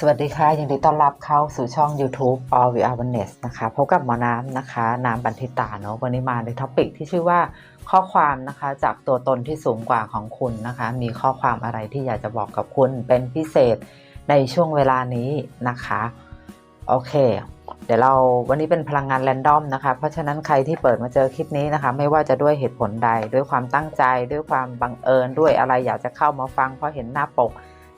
สวัสดีค่ะยินดีต้อนรับเข้าสู่ช่อง YouTube All We Are Wellness นะคะพบกับหมอน้ำนะคะ น้ำบันทิตาเนาะวันนี้มาในท็อปิกที่ชื่อว่าข้อความนะคะจากตัวตนที่สูงกว่าของคุณนะคะ มีข้อความอะไรที่อยากจะบอกกับคุณเป็นพิเศษในช่วงเวลานี้นะคะโอเค เดี๋ยวเราวันนี้เป็นพลังงานแรนดอมนะคะ เพราะฉะนั้นใครที่เปิดมาเจอคลิปนี้นะคะ ไม่ว่าจะด้วยเหตุผลใด ด้วยความตั้งใจ ด้วยความบังเอิญด้วยอะไรอยากจะเข้ามาฟังเพราะเห็นหน้าปก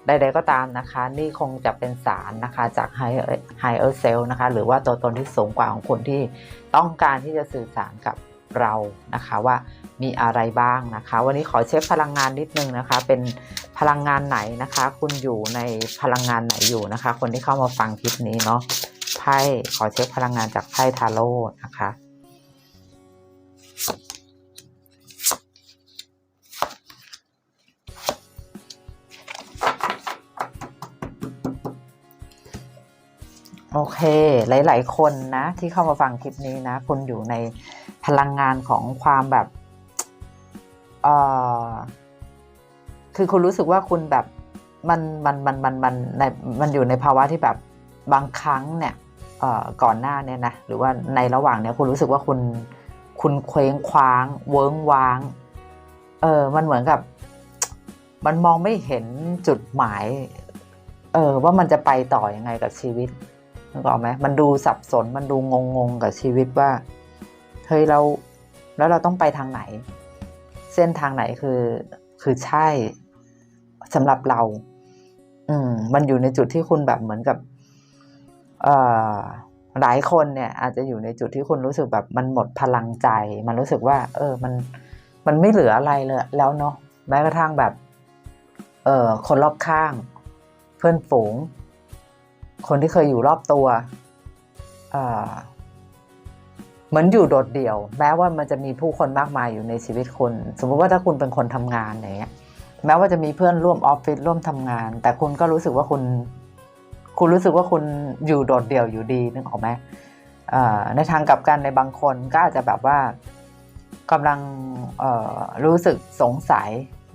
ใดๆก็ตามนะคะ นี่คงจะเป็นสารนะคะจาก Higher Higher Self นะคะ หรือว่าตัวตนที่สูงกว่าของคุณที่ต้องการที่จะสื่อสารกับเรานะคะว่ามีอะไรบ้างนะคะ วันนี้ขอเช็คพลังงานนิดนึงนะคะ เป็นพลังงานไหนนะคะ คุณอยู่ในพลังงานไหนอยู่นะคะ คนที่เข้ามาฟังคลิปนี้เนาะไพ่ขอเช็คพลังงานจากไพ่ทาโร่นะคะ โอเค หลาย ๆ คนนะ ที่เข้ามาฟังคลิปนี้นะ คุณอยู่ในพลังงานของความแบบเออคือคุณรู้สึกว่าคุณแบบมันมันมันมันมันในมันอยู่ในภาวะที่แบบบางครั้งเนี่ยเอ่อก่อนหน้าเนี่ยนะหรือว่าในระหว่างเนี่ยคุณรู้สึกว่าคุณคุณเคว้งคว้าง เวิ้งว้าง เออมันเหมือนกับ มันมองไม่เห็นจุดหมาย เออว่ามันจะไปต่อยังไงกับชีวิต นึกออกไหมมันดูสับสนมันดูงงงๆกับชีวิตว่าเฮ้ยเราแล้วเราต้องไปทางไหน เส้นทางไหนคือคือใช่สำหรับเรา อืม มันอยู่ในจุดที่คุณแบบเหมือนกับ เอ่อหลายคนเนี่ย อาจจะอยู่ในจุดที่คุณรู้สึกแบบมันหมดพลังใจ มันรู้สึกว่า เออ มันมันไม่เหลืออะไรเลยแล้วเนาะแม้กระทั่งแบบ เออคนรอบข้าง เพื่อนฝูง คนที่เคยอยู่รอบตัวเหมือนอยู่โดดเดี่ยว แม้ว่ามันจะมีผู้คนมากมายอยู่ในชีวิตคุณ สมมุติว่าถ้าคุณเป็นคนทำงานอย่างเงี้ยแม้ว่าจะมีเพื่อนร่วมออฟฟิศร่วมทำงาน แต่คุณก็รู้สึกว่าคุณ คุณรู้สึกว่าคุณอยู่โดดเดี่ยวอยู่ดีนึกออกไหมในทางกลับกันในบางคนก็อาจจะแบบว่ากำลังรู้สึกสงสัย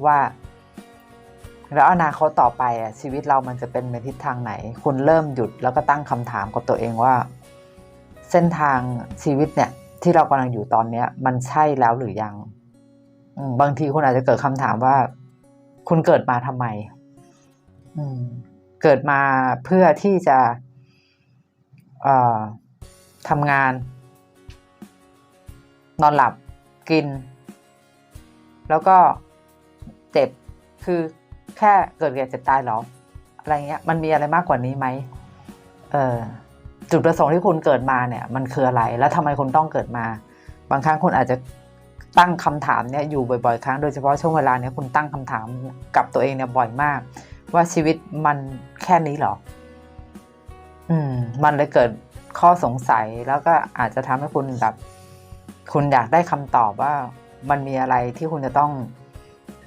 ว่า แล้วอนาคตต่อไปอะชีวิตเรามันจะเป็นในทิศทางไหน คุณเริ่มหยุดแล้วก็ตั้งคำถามกับตัวเองว่า เส้นทางชีวิตเนี่ย ที่เรากำลังอยู่ตอนเนี้ย มันใช่แล้วหรือยังบางทีคุณอาจจะเกิดคำถามว่า คุณเกิดมาทำไมเกิดมาเพื่อที่จะทำงาน นอนหลับกิน แล้วก็เจ็บคือ แค่เกิดแก่เจ็บตายหรอ อะไรเงี้ย มันมีอะไรมากกว่านี้ไหมเออจุดประสงค์ที่คุณเกิดมาเนี่ย มันคืออะไร แล้วทำไมคุณต้องเกิดมา บางครั้งคุณอาจจะตั้งคำถามเนี่ยอยู่บ่อยๆ ครั้งโดยเฉพาะช่วงเวลาเนี้ยคุณตั้งคำถามกับตัวเองเนี่ยบ่อยมาก ว่าชีวิตมันแค่นี้หรอ อืม มันเลยเกิดข้อสงสัยแล้วก็อาจจะทำให้คุณแบบ คุณอยากได้คำตอบว่ามันมีอะไรที่คุณจะต้อง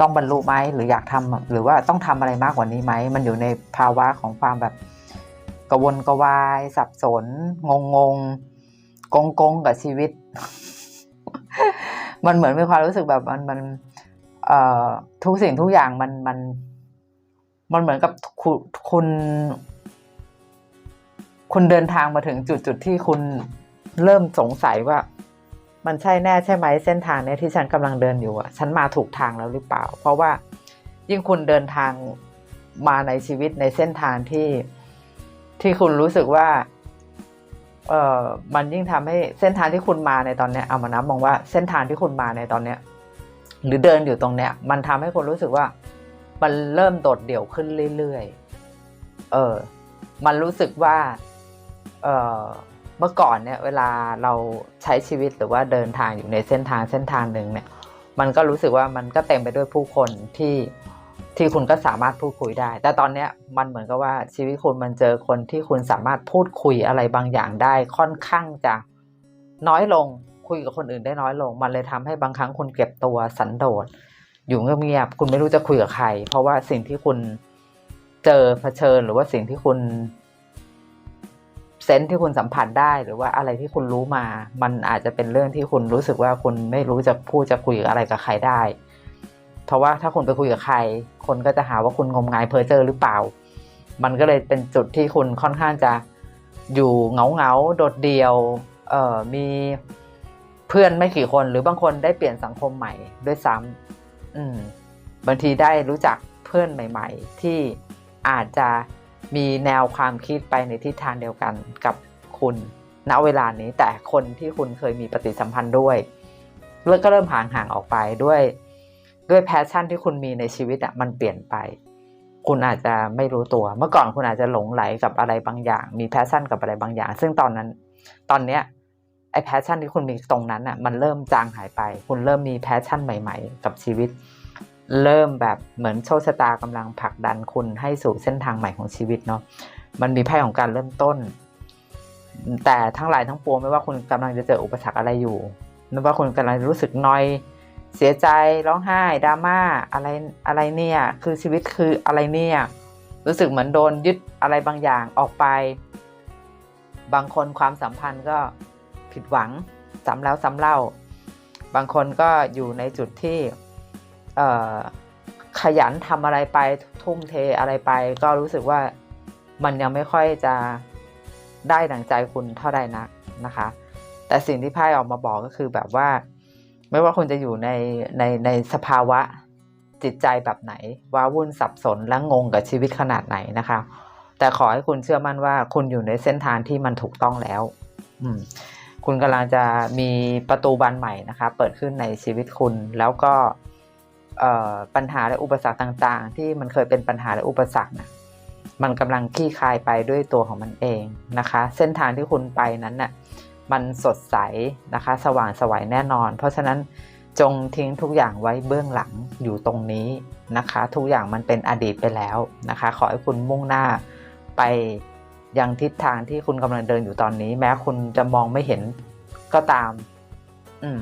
ต้องบรรลุไหมหรืออยากทำหรือว่าต้องทำอะไรมากกว่านี้ไหมมันอยู่ในภาวะของความแบบกระวนกระวาย สับสน งงงงกงกงกับชีวิต มันเหมือนมีความรู้สึกแบบมันมันเอ่อทุกสิ่งทุกอย่างมันมัน มันเหมือนกับคุคุณคุณเดินทางมาถึงจุดจุดที่คุณเริ่มสงสัยว่า มันใช่แน่ใช่ไหมเส้นทางเนี้ยที่ฉันกำลังเดินอยู่อะฉันมาถูกทางแล้วหรือเปล่า เพราะว่ายิ่งคุณเดินทางมาในชีวิตในเส้นทางที่ที่คุณรู้สึกว่าเออมันยิ่งทำให้เส้นทางที่คุณมาในตอนเนี้ยเอามานับมองว่าเส้นทางที่คุณมาในตอนเนี้ย หรือเดินอยู่ตรงเนี้ย มันทำให้คุณรู้สึกว่า มันเริ่มโดดเดี่ยวขึ้นเรื่อยๆเออ มันรู้สึกว่า เออ เมื่อก่อนเนี่ยเวลาเราใช้ชีวิตหรือว่าเดินทางอยู่ในเส้นทางเส้นทางหนึ่งเนี่ยมันก็รู้สึกว่ามันก็เต็มไปด้วยผู้คนที่ที่คุณก็สามารถพูดคุยได้ แต่ตอนเนี้ยมันเหมือนกับว่าชีวิตคุณมันเจอคนที่คุณสามารถพูดคุยอะไรบางอย่างได้ค่อนข้างจะน้อยลงคุยกับคนอื่นได้น้อยลง มันเลยทำให้บางครั้งคุณเก็บตัวสันโดษอยู่เงียบๆคุณไม่รู้จะคุยกับใคร เพราะว่าสิ่งที่คุณเจอเผชิญหรือว่าสิ่งที่คุณ เซนที่คุณสัมผัสได้หรือว่าอะไรที่คุณรู้มา มันอาจจะเป็นเรื่องที่คุณรู้สึกว่าคุณไม่รู้จะพูดจะคุยอะไรกับใครได้ เพราะว่าถ้าคุณไปคุยกับใคร คนก็จะหาว่าคุณงมงายเพ้อเจ้อหรือเปล่า มันก็เลยเป็นจุดที่คุณค่อนข้างจะอยู่เงาเงาโดดเดี่ยวเอ่อมีเพื่อนไม่กี่คนหรือบางคนได้เปลี่ยนสังคมใหม่ด้วยซ้ำอืมบางทีได้รู้จักเพื่อนใหม่ ๆ ที่อาจจะ มีแนวความคิดไปในทิศทางเดียวกันกับคุณณเวลานี้แต่คนที่คุณเคยมีปฏิสัมพันธ์ด้วยเริ่มก็เริ่มห่างห่างๆออกไปด้วย ด้วยแพชชั่นที่คุณมีในชีวิตอะมันเปลี่ยนไป คุณอาจจะไม่รู้ตัวเมื่อก่อนคุณอาจจะหลงไหลกับอะไรบางอย่าง มีแพชชั่นกับอะไรบางอย่าง ซึ่งตอนนั้น ตอนเนี้ยไอแพชชั่นที่คุณมีตรงนั้นอะมันเริ่มจางหายไป คุณเริ่มมีแพชชั่นใหม่ ๆ กับชีวิต เริ่มแบบเหมือนโชคชะตากำลังผลักดันคุณให้สู่เส้นทางใหม่ของชีวิตเนาะมันมีไพ่ของการเริ่มต้น แต่ทั้งหลายทั้งปวงไม่ว่าคุณกำลังจะเจออุปสรรคอะไรอยู่ไม่ว่าคุณกำลังรู้สึกน้อยเสียใจร้องไห้ดราม่าอะไรอะไรเนี่ย คือชีวิตคืออะไรเนี่ย รู้สึกเหมือนโดนยึดอะไรบางอย่างออกไป บางคนความสัมพันธ์ก็ผิดหวังซ้ำแล้วซ้ำเล่า บางคนก็อยู่ในจุดที่ ขยันทำอะไรไปทุ่มเทอะไรไป ก็รู้สึกว่ามันยังไม่ค่อยจะได้ดังใจคุณเท่าใดนักนะคะ แต่สิ่งที่ไพ่ออกมาบอกก็คือแบบว่า ไม่ว่าคุณจะอยู่ในในในสภาวะจิตใจแบบไหน ว้าวุ่นสับสนและงงกับชีวิตขนาดไหนนะคะ แต่ขอให้คุณเชื่อมั่นว่าคุณอยู่ในเส้นทางที่มันถูกต้องแล้ว อืมคุณกำลังจะมีประตูบานใหม่นะคะ เปิดขึ้นในชีวิตคุณแล้วก็ ปัญหาและอุปสรรคต่างๆ ที่มันเคยเป็นปัญหาและอุปสรรคนะมันกำลังคลี่คลายไปด้วยตัวของมันเองนะคะ เส้นทางที่คุณไปนั้นน่ะมันสดใสนะคะ สว่างสวัยแน่นอน เพราะฉะนั้นจงทิ้งทุกอย่างไว้เบื้องหลังอยู่ตรงนี้นะคะ ทุกอย่างมันเป็นอดีตไปแล้วนะคะ ขอให้คุณมุ่งหน้าไปยังทิศทางที่คุณกำลังเดินอยู่ตอนนี้ แม้คุณจะมองไม่เห็นก็ตาม อืม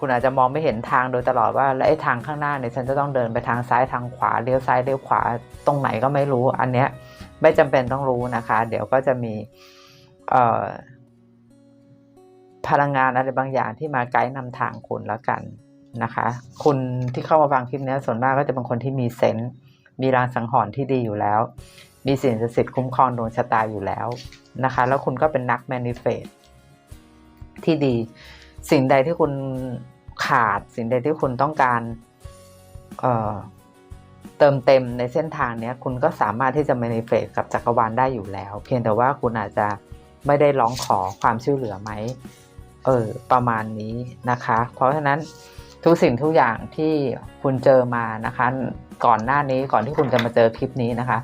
คุณอาจจะมองไม่เห็นทางโดยตลอดว่าแล้วไอ้ทางข้างหน้าเนี่ยฉันจะต้องเดินไปทางซ้ายทางขวาเลี้ยวซ้ายเลี้ยวขวาตรงไหนก็ไม่รู้ อันเนี้ยไม่จำเป็นต้องรู้นะคะ เดี๋ยวก็จะมีเอ่อพลังงานอะไรบางอย่างที่มาไกด์นำทางคุณแล้วกันนะคะ คุณที่เข้ามาฟังคลิปนี้ส่วนมากก็จะเป็นคนที่มีเซนส์มีรางสังหรณ์ที่ดีอยู่แล้ว มีสิ่งศักดิ์สิทธิ์คุ้มครองดวงชะตาอยู่แล้วนะคะ แล้วคุณก็เป็นนักแมนิเฟสที่ดี สิ่งใดที่คุณขาด สิ่งใดที่คุณต้องการเเติมเต็มในเส้นทางนี้คุณก็สามารถที่จะ manifest กับจักรวาลได้อยู่แล้ว เพียงแต่ว่าคุณอาจจะไม่ได้ร้องขอความช่วยเหลือไหมเออประมาณนี้นะคะ เพราะฉะนั้นทุกสิ่งทุกอย่างที่คุณเจอมานะคะ ก่อนหน้านี้ก่อนที่คุณจะมาเจอคลิปนี้นะคะ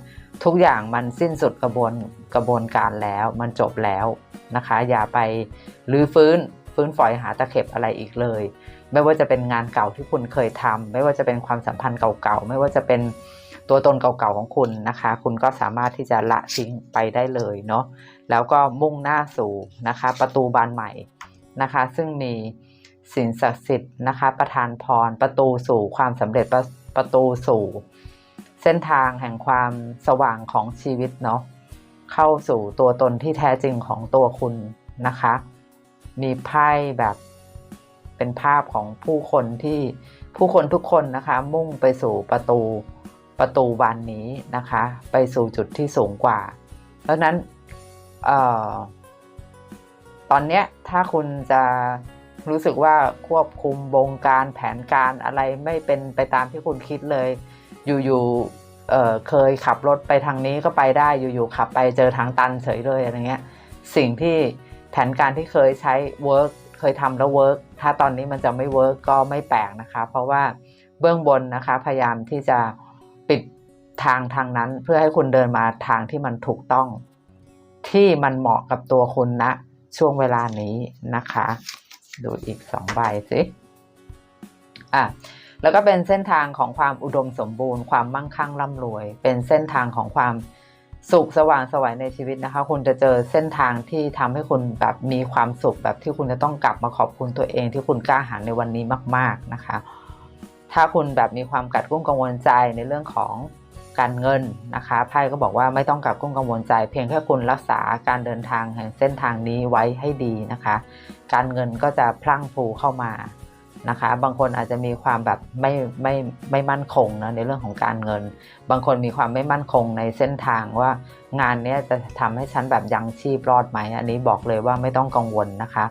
ทุกอย่างมันสิ้นสุดกระบวนกระบวนการแล้ว มันจบแล้วนะคะ อย่าไปรื้อฟื้น ฟื้นฝอยหาตะเข็บอะไรอีกเลย ไม่ว่าจะเป็นงานเก่าที่คุณเคยทำไม่ว่าจะเป็นความสัมพันธ์เก่าๆ ไม่ว่าจะเป็นตัวตนเก่าๆของคุณนะคะ คุณก็สามารถที่จะละทิ้งไปได้เลยเนาะแล้วก็มุ่งหน้าสู่นะคะ ประตูบานใหม่นะคะ ซึ่งมีสิ่งศักดิ์สิทธิ์นะคะประทานพรประตูสู่ความสำเร็จประประตูสู่ เส้นทางแห่งความสว่างของชีวิตเนาะเข้าสู่ตัวตนที่แท้จริงของตัวคุณนะคะ มีไพ่แบบเป็นภาพของผู้คนที่ผู้คนทุกคนนะคะ มุ่งไปสู่ประตูประตูบานนี้นะคะ ไปสู่จุดที่สูงกว่า เพราะนั้นออตอนเนี้ยถ้าคุณจะรู้สึกว่าควบคุมบงการแผนการอะไรไม่เป็นไปตามที่คุณคิดเลย อยู่ๆเเคยขับรถไปทางนี้ก็ไปได้อยู่ๆขับไปเจอทางตันเฉยเลยอะไรเงี้ย สิ่งที่ แผนการที่เคยใช้เวิร์กเคยทำแล้วเวิร์กถ้าตอนนี้มันจะไม่เวิร์กก็ไม่แปลกนะคะ เพราะว่าเบื้องบนนะคะพยายามที่จะปิดทางทางนั้นเพื่อให้คุณเดินมาทางที่มันถูกต้อง ที่มันเหมาะกับตัวคุณนะช่วงเวลานี้นะคะ ดูอีกสองใบสิอะแล้วก็เป็นเส้นทางของความอุดมสมบูรณ์ ความมั่งคั่งร่ำรวย เป็นเส้นทางของความ สุขสว่างสวัยในชีวิตนะคะ คุณจะเจอเส้นทางที่ทำให้คุณแบบมีความสุขแบบที่คุณจะต้องกลับมาขอบคุณตัวเอง ที่คุณกล้าหาญในวันนี้มาก ๆนะคะ ถ้าคุณแบบมีความกัดกุ้งกังวลใจในเรื่องของการเงินนะคะไพ่ก็บอกว่าไม่ต้องกัดกุ้งกังวลใจ เพียงแค่คุณรักษาการเดินทางแห่งเส้นทางนี้ไว้ให้ดีนะคะ การเงินก็จะพลั่งพลูเข้ามา นะคะ บางคนอาจจะมีความแบบไม่ไม่ไม่มั่นคงนะในเรื่องของการเงิน บางคนมีความไม่มั่นคงในเส้นทางว่างานนี้จะทำให้ฉันแบบยังชีพรอดไหมอันนี้บอกเลยว่าไม่ต้องกังวลนะคะ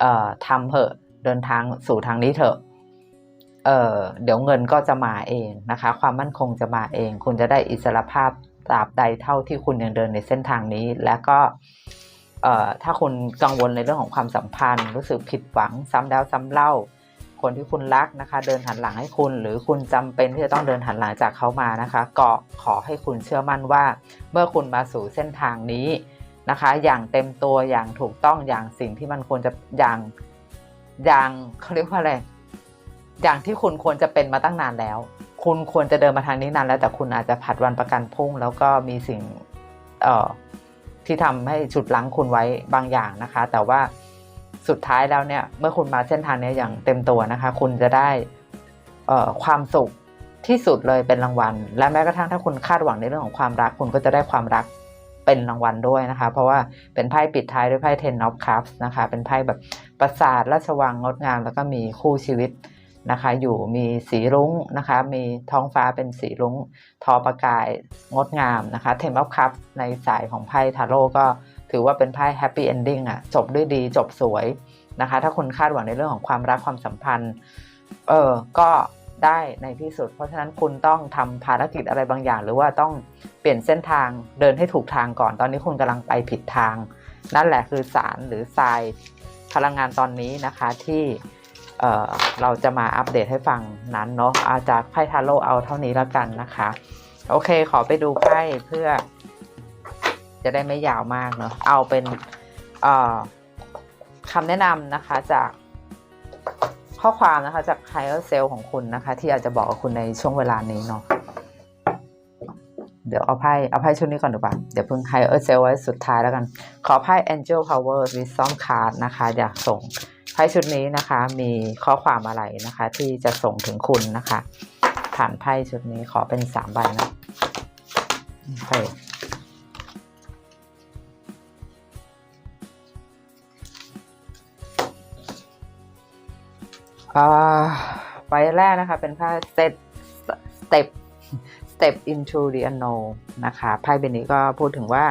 เอ่อทำเถอะเดินทางสู่ทางนี้เถอะเอ่อเดี๋ยวเงินก็จะมาเองนะคะ ความมั่นคงจะมาเอง คุณจะได้อิสรภาพตราบใดเท่าที่คุณยังเดินในเส้นทางนี้ และก็ถ้าคุณกังวลในเรื่องของความสัมพันธ์ รู้สึกผิดหวังซ้ำแล้วซ้ำเล่า คนที่คุณรักนะคะ เดินหันหลังให้คุณ หรือคุณจำเป็นที่จะต้องเดินหันหลังจากเขามานะคะ ก็ขอให้คุณเชื่อมั่นว่า เมื่อคุณมาสู่เส้นทางนี้นะคะ อย่างเต็มตัวอย่างถูกต้องอย่างสิ่งที่มันควรจะอย่างอย่างเขาเรียกว่าอะไรอย่างที่คุณควรจะเป็นมาตั้งนานแล้ว คุณควรจะเดินมาทางนี้นานแล้วแต่คุณอาจจะผัดวันประกันพรุ่ง แล้วก็มีสิ่งเอ่อที่ทำให้ฉุดลังคุณไว้บางอย่างนะคะ แต่ว่า สุดท้ายแล้วเนี่ยเมื่อคุณมาเส้นทางนี้อย่างเต็มตัวนะคะ คุณจะได้เออความสุขที่สุดเลยเป็นรางวัล และแม้กระทั่งถ้าคุณคาดหวังในเรื่องของความรัก คุณก็จะได้ความรักเป็นรางวัลด้วยนะคะ เพราะว่าเป็นไพ่ปิดท้ายด้วยไพ่ Ten of Cups นะคะ เป็นไพ่แบบปราสาทราชวังงดงาม แล้วก็มีคู่ชีวิตนะคะ อยู่มีสีรุ้งนะคะ มีท้องฟ้าเป็นสีรุ้งทอประกายงดงามนะคะ Ten of Cups ในสายของไพ่ทาโร่ก็ ถือว่าเป็นไพ่ Happy Ending อะจบด้วยดีจบสวยนะคะ ถ้าคุณคาดหวังในเรื่องของความรักความสัมพันธ์ เออก็ได้ในที่สุด เพราะฉะนั้นคุณต้องทำภารกิจอะไรบางอย่าง หรือว่าต้องเปลี่ยนเส้นทางเดินให้ถูกทางก่อนตอนนี้คุณกำลังไปผิดทาง นั่นแหละคือสารหรือทรายพลังงานตอนนี้นะคะที่เอ่อเราจะมาอัปเดตให้ฟังนั้นเนาะอาจากไพ่ทาโร่เอาเท่านี้แล้วกันนะคะ โอเค ขอไปดูไพ่เพื่อ จะได้ไม่ยาวมากเนาะเอาเป็นคำแนะนำนะคะจากข้อความนะคะจาก higher self ของคุณนะคะ ที่อยากจะบอกกับคุณในช่วงเวลานี้เนาะเดี๋ยวเอาไพ่เอาไพ่ชุดนี้ก่อนดีกว่าเดี๋ยวเพิ่ง higher self ไว้สุดท้ายแล้วกัน ขอไพ่ angel power wisdom card นะคะ อยากส่งไพ่ชุดนี้นะคะ มีข้อความอะไรนะคะ ที่จะส่งถึงคุณนะคะ ผ่านไพ่ชุดนี้ขอเป็นสามใบนะโอ เคอ่แรกนะคะ เป็นไพ่ step step step into the unknown นะคะไพ่ใบนี้ก็พูดถึงว่า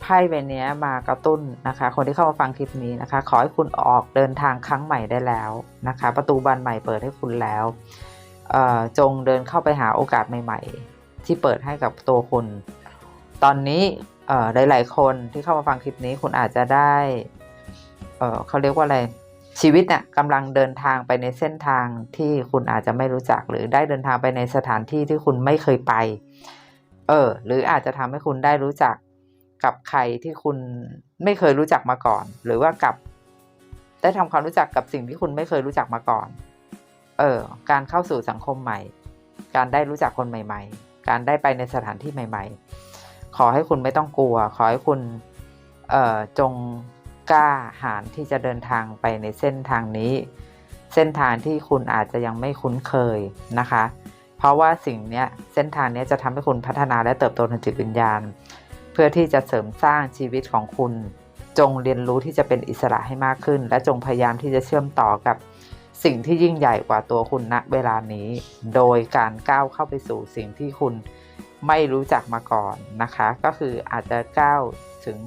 ไพ่ใบนี้มากระตุ้นนะคะ คนที่เข้ามาฟังคลิปนี้นะคะ ขอให้คุณออกเดินทางครั้งใหม่ได้แล้วนะคะ ประตูบานใหม่เปิดให้คุณแล้วจงเดินเข้าไปหาโอกาสใหม่ ๆ ที่เปิดให้กับตัวคุณ ตอนนี้หลาย ๆ คนที่เข้ามาฟังคลิปนี้คุณอาจจะได้ เออเขาเรียกว่าอะไรชีวิตเนี่ยกำลังเดินทางไปในเส้นทางที่คุณอาจจะไม่รู้จัก หรือได้เดินทางไปในสถานที่ที่คุณไม่เคยไป เออ หรืออาจจะทำให้คุณได้รู้จักกับใครที่คุณไม่เคยรู้จักมาก่อน หรือว่ากับ ได้ทำความรู้จักกับสิ่งที่คุณไม่เคยรู้จักมาก่อน เออ การเข้าสู่สังคมใหม่ การได้รู้จักคนใหม่ ๆ การได้ไปในสถานที่ใหม่ ๆ ขอให้คุณไม่ต้องกลัว ขอให้คุณ เอ่อ จง กล้าหาญที่จะเดินทางไปในเส้นทางนี้ เส้นทางที่คุณอาจจะยังไม่คุ้นเคยนะคะ เพราะว่าสิ่งนี้เส้นทางนี้จะทำให้คุณพัฒนาและเติบโตทางจิตวิญญาณ เพื่อที่จะเสริมสร้างชีวิตของคุณ จงเรียนรู้ที่จะเป็นอิสระให้มากขึ้น และจงพยายามที่จะเชื่อมต่อกับสิ่งที่ยิ่งใหญ่กว่าตัวคุณณเวลานี้ โดยการก้าวเข้าไปสู่สิ่งที่คุณไม่รู้จักมาก่อนนะคะ ก็คืออาจจะก้าวถึง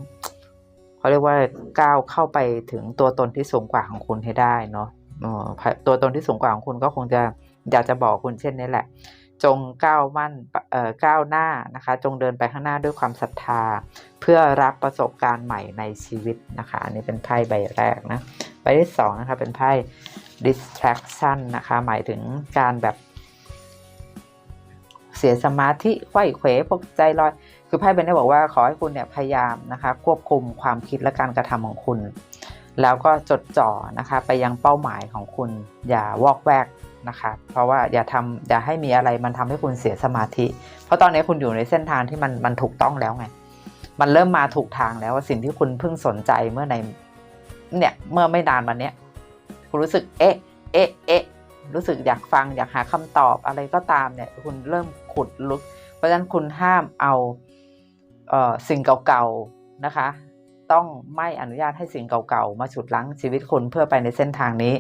เขาเรียกว่าก้าวเข้าไปถึงตัวตนที่สูงกว่าของคุณให้ได้เนาะตัวตนที่สูงกว่าของคุณก็คงจะอยากจะบอกคุณเช่นนี้แหละ จงก้าวมั่นเอ่อก้าวหน้านะคะ จงเดินไปข้างหน้าด้วยความศรัทธา เพื่อรับประสบการณ์ใหม่ในชีวิตนะคะอันนี้เป็นไพ่ใบแรกนะใบที่สองนะคะเป็นไพ่ distraction นะคะหมายถึงการแบบเสียสมาธิไขว้เขวพกใจลอย คือไพ่ใบนี้บอกว่าขอให้คุณเนี่ยพยายามนะคะ ควบคุมความคิดและการกระทำของคุณ แล้วก็จดจ่อนะคะไปยังเป้าหมายของคุณ อย่าวอกแวกนะคะ เพราะว่าอย่าทำอย่าให้มีอะไรมันทำให้คุณเสียสมาธิ เพราะตอนนี้คุณอยู่ในเส้นทางที่มันมันถูกต้องแล้วไงมันเริ่มมาถูกทางแล้วว่าสิ่งที่คุณเพิ่งสนใจเมื่อในเนี่ยเมื่อไม่นานมาเนี้ยคุณรู้สึกเอ๊ะเอ๊ะเอ๊ะรู้สึกอยากฟังอยากหาคำตอบอะไรก็ตามเนี่ย คุณเริ่มขุดลึก เพราะฉะนั้นคุณห้ามเอา สิ่งเก่าๆนะคะ ต้องไม่อนุญาตให้สิ่งเก่าๆมาฉุดรั้งชีวิตคุณเพื่อไปในเส้นทางนี้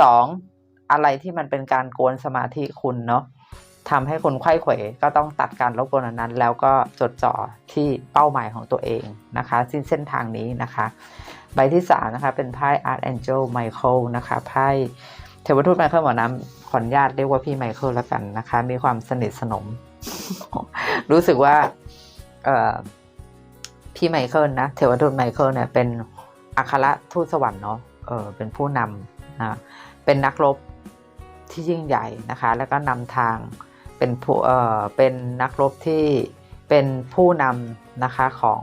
สองอะไรที่มันเป็นการโกวนสมาธิคุณเนาะทำให้คุณไข้เขวก็ต้องตัดการรบกวนอันนั้น แล้วก็จดจ่อที่เป้าหมายของตัวเองนะคะสิ้นเส้นทางนี้นะคะ ใบที่สามนะคะเป็นไพ่ Archangel Michael นะคะไพ่เทวทูตไมเคิลหมอน้ำขออนุญาตเรียกว่าพี่ไมเคิลแล้วกันนะคะ มีความสนิทสนม รู้สึกว่า พี่ไมเคิลนะเทวทูตไมเคิลเนี่ยเป็นอัครทูตสวรรค์เนาะเออเป็นผู้นำนะเป็นนักรบที่ยิ่งใหญ่นะคะ แล้วก็นำทางเป็นผู้เออเป็นนักรบที่เป็นผู้นำนะคะของ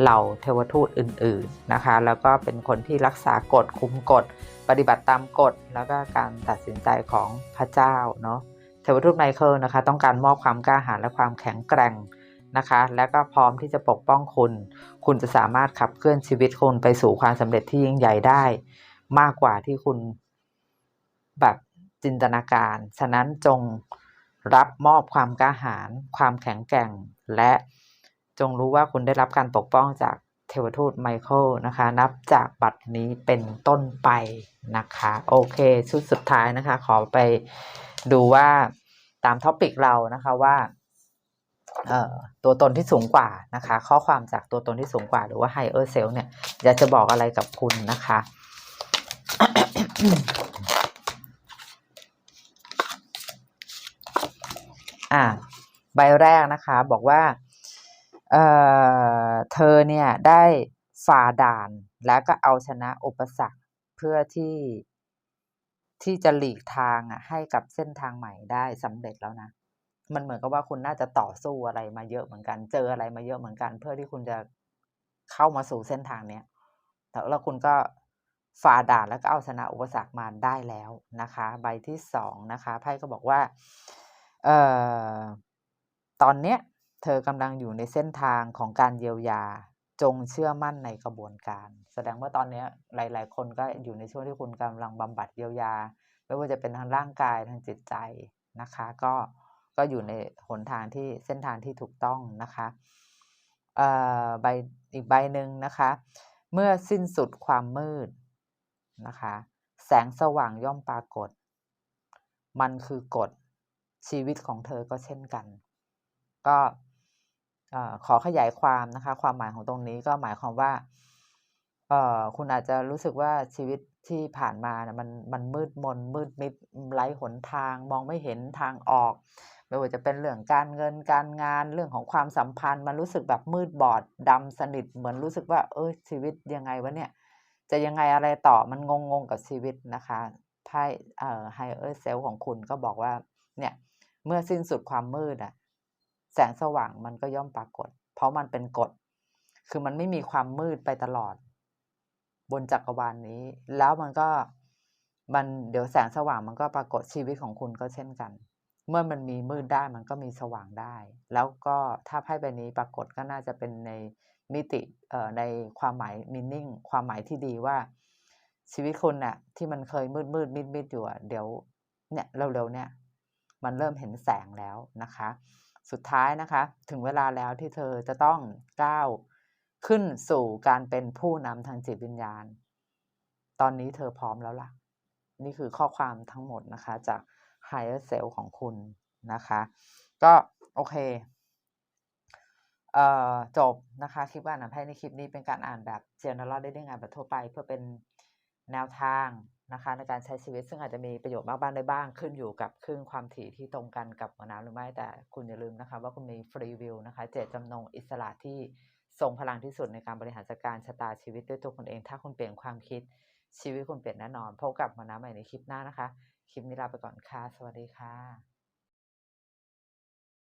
เหล่าเทวทูตอื่น ๆนะคะ แล้วก็เป็นคนที่รักษากฎคุมกฎ ปฏิบัติตามกฎ แล้วก็การตัดสินใจของพระเจ้าเนาะเทวทูตไมเคิลนะคะ ต้องการมอบความกล้าหาญและความแข็งแกร่ง นะคะ และก็พร้อมที่จะปกป้องคุณ คุณจะสามารถขับเคลื่อนชีวิตคุณไปสู่ความสำเร็จที่ยิ่งใหญ่ได้ มากกว่าที่คุณแบบจินตนาการ ฉะนั้นจงรับมอบความกล้าหาญความแข็งแกร่ง และจงรู้ว่าคุณได้รับการปกป้องจากเทวทูตไมเคิลนะคะ นับจากบัดนี้เป็นต้นไปนะคะ โอเค ชุดสุดท้ายนะคะ ขอไปดูว่าตามท็อปิกเรานะคะว่า ตัวตนที่สูงกว่านะคะ ข้อความจากตัวตนที่สูงกว่า หรือว่า higher self เนี่ยอยากจะบอกอะไรกับคุณนะคะ อ่า ใบแรกนะคะ บอกว่า เอ่อ เธอเนี่ยได้ฝ่าด่านแล้วก็เอาชนะอุปสรรคเพื่อที่ที่จะหลีกทางอะให้กับเส้นทางใหม่ได้สำเร็จแล้วนะ มันเหมือนกับว่าคุณน่าจะต่อสู้อะไรมาเยอะเหมือนกัน เจออะไรมาเยอะเหมือนกัน เพื่อที่คุณจะเข้ามาสู่เส้นทางเนี้ยแต่แล้วคุณก็ฝ่าด่านแล้วก็เอาชนะอุปสรรคมาได้แล้วนะคะ ใบที่สองนะคะไพ่ก็บอกว่าเอ่อตอนเนี้ยเธอกำลังอยู่ในเส้นทางของการเยียวยาจงเชื่อมั่นในกระบวนการ แสดงว่าตอนนี้หลาย ๆ คนก็อยู่ในช่วงที่คุณกำลังบำบัดเยียวยา ไม่ว่าจะเป็นทางร่างกายทางจิตใจนะคะ ก็ ก็อยู่ในหนทางที่เส้นทางที่ถูกต้องนะคะอ่อใบอีกใบหนึ่งนะคะ เมื่อสิ้นสุดความมืดนะคะ แสงสว่างย่อมปรากฏ มันคือกฎชีวิตของเธอก็เช่นกัน ก็ขอขยายความนะคะ ความหมายของตรงนี้ก็หมายความว่าเอ่อคุณอาจจะรู้สึกว่าชีวิตที่ผ่านมานะมันมันมืดมนมืดมิดไร้หนทาง มองไม่เห็นทางออก ไม่ว่าจะเป็นเรื่องการเงินการงานเรื่องของความสัมพันธ์ มันรู้สึกแบบมืดบอดดำสนิทเหมือนรู้สึกว่า เอยชีวิตยังไงวะเนี่ยจะยังไงอะไรต่อมันงงงๆกับชีวิตนะคะไพ่เอ่อ higher self ของคุณก็บอกว่าเนี่ยเมื่อสิ้นสุดความมืดอะแสงสว่างมันก็ย่อมปรากฏ เพราะมันเป็นกฎ คือมันไม่มีความมืดไปตลอด บนจักรวาลนนี้ แล้วมันก็มันเดี๋ยวแสงสว่างมันก็ปรากฏชีวิตของคุณก็เช่นกัน เมื่อมันมีมืดได้มันก็มีสว่างได้ แล้วก็ถ้าไพ่ใบนี้ปรากฏก็น่าจะเป็นในมิติในความหมาย meaning ความหมายที่ดีว่า ชีวิตคุณน่ะที่มันเคยมืดมืดมิดมิดอยู่เดี๋ยวเนี่ยเร็วๆเนี่ยมันเริ่มเห็นแสงแล้วนะคะ สุดท้ายนะคะ ถึงเวลาแล้วที่เธอจะต้องก้าวขึ้นสู่การเป็นผู้นำทางจิตวิญญาณ ตอนนี้เธอพร้อมแล้วล่ะ นี่คือข้อความทั้งหมดนะคะจาก higher self ของคุณนะคะ ก็โอเคเอ่อจบนะคะคลิปอ่านอ่านไพ่ในคลิปนี้เป็นการอ่านแบบ general ได้ได้งานแบบทั่วไป เพื่อเป็นแนวทางนะคะในการใช้ชีวิตซึ่งอาจจะมีประโยชน์มากบ้างได้บ้าง ขึ้นอยู่กับคลื่นความถี่ที่ตรงกันกับหัวน้ำหรือไม่แต่คุณอย่าลืมนะคะ ว่าคุณมีฟรีวิลนะคะเจตจำนงอิสระที่ทรงพลังที่สุดในการบริหารจัดการชะตาชีวิตด้วยตัวคุณเอง ถ้าคุณเปลี่ยนความคิดชีวิตคุณเปลี่ยนแน่นอนพบกับหัวน้ำใหม่ในคลิปหน้านะคะ คลิปนี้ลาไปก่อนค่ะ สวัสดีค่ะ